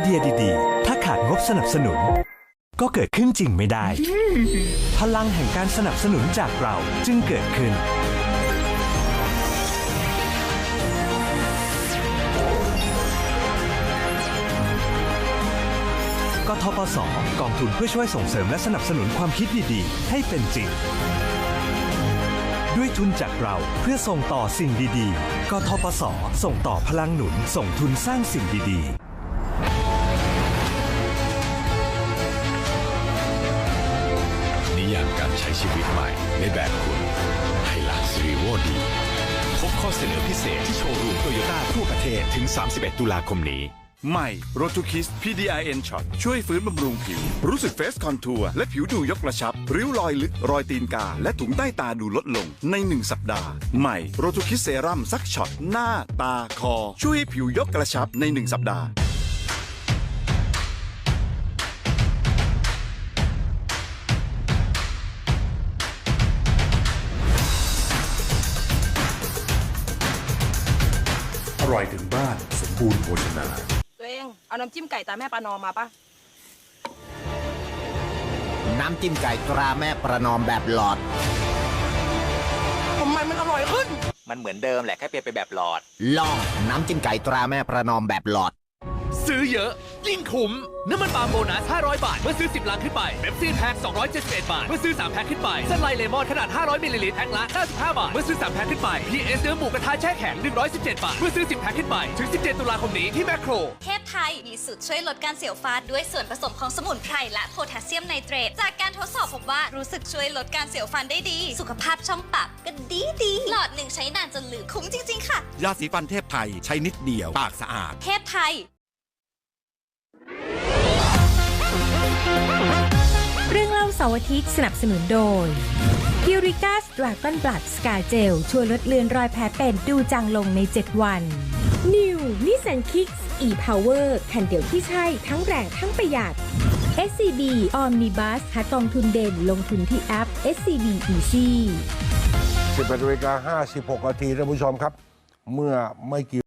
เดียดีๆ ถ้าขาดงบสนับสนุน ก็เกิดขึ้นจริงไม่ได้ พลังแห่งการสนับสนุนจากเราจึงเกิดขึ้น กทปสกองทุนเพื่อช่วยส่งเสริมและสนับสนุนความคิดดีๆ ให้เป็นจริง ด้วยทุนจากเราเพื่อส่งต่อสิ่งดีๆ กทปสส่งต่อพลังหนุนส่งทุนสร้างสิ่งดีๆ ใช้ชีวิตใหม่ในแบบคุณไฮลักซ์รีโวดีพบข้อเสนอพิเศษที่โชว์รูมโตโยต้าทั่วประเทศถึง 31 ตุลาคมนี้ใหม่โรทูคิส PDIN Shot ช่วยฟื้นบำรุงผิว รู้สึกเฟสคอนทัวร์และผิวดูยกกระชับ ริ้วรอยลึก รอยตีนกา และถุงใต้ตาดูลดลงใน 1 สัปดาห์ ใหม่โรทูคิสเซรั่มซักช็อต หน้า ตา คอ ช่วยให้ผิวยกกระชับใน 1 สัปดาห์ ร่อยถึงบ้านสมบูรณ์โภชนา ตัวเอง เอาน้ำจิ้มไก่ตาแม่ปลานอมมาปะน้ำจิ้มไก่ตราแม่ประนอมแบบหลอด ทำไมมันอร่อยขึ้น มันเหมือนเดิมแหละแค่เปลี่ยนไปแบบหลอด ลองน้ำจิ้มไก่ตราแม่ประนอมแบบหลอด ซื้อเยอะ ยิ่งคุ้ม น้ำมันปาล์มโบนัส 500 บาท เมื่อซื้อ 10 ลังขึ้นไปเบปซี่แพ็ค271 บาท เมื่อซื้อ 3 แพ็คขึ้นไปสไลด์เลมอนขนาด 500มิลลิลิตรแพ็คละ 95 บาท เมื่อซื้อ 3 แพ็คขึ้นไป PS เนื้อหมูกระทะแช่แข็ง 117 บาท เมื่อซื้อ 10 แพ็คขึ้นไป ถึง 17 ตุลาคมนี้ที่แมคโคร เทพไทยมีสูตรช่วยลดการเสียวฟันด้วยส่วนผสมของสมุนไพรและโพแทสเซียมไนเตรต จากการทดสอบพบว่ารู้สึกช่วยลดการเสียวฟันได้ดี สุขภาพช่องปากก็ดีดี หลอดหนึ่งใช้นานจนลืมคุ้มจริงๆค่ะ ยาสีฟันเทพไทยใช้นิดเดียวปากสะอาด เทพไทยาเสาร์อาทิตย์สนับสนุนโดยพิริกัสดราก้อนบลัดสกาเจลช่วยลดเลือนรอยแผลเป็นดูจางลงใน 7 วัน New Nissan Kicks e-Power คันเดียวที่ใช่ทั้งแรงทั้งประหยัด SCB Omnibus หากองทุนเด่นลงทุนที่แอป SCB Easy 11นาฬิกา56นาทีท่านผู้ชมครับ เมื่อไม่กี่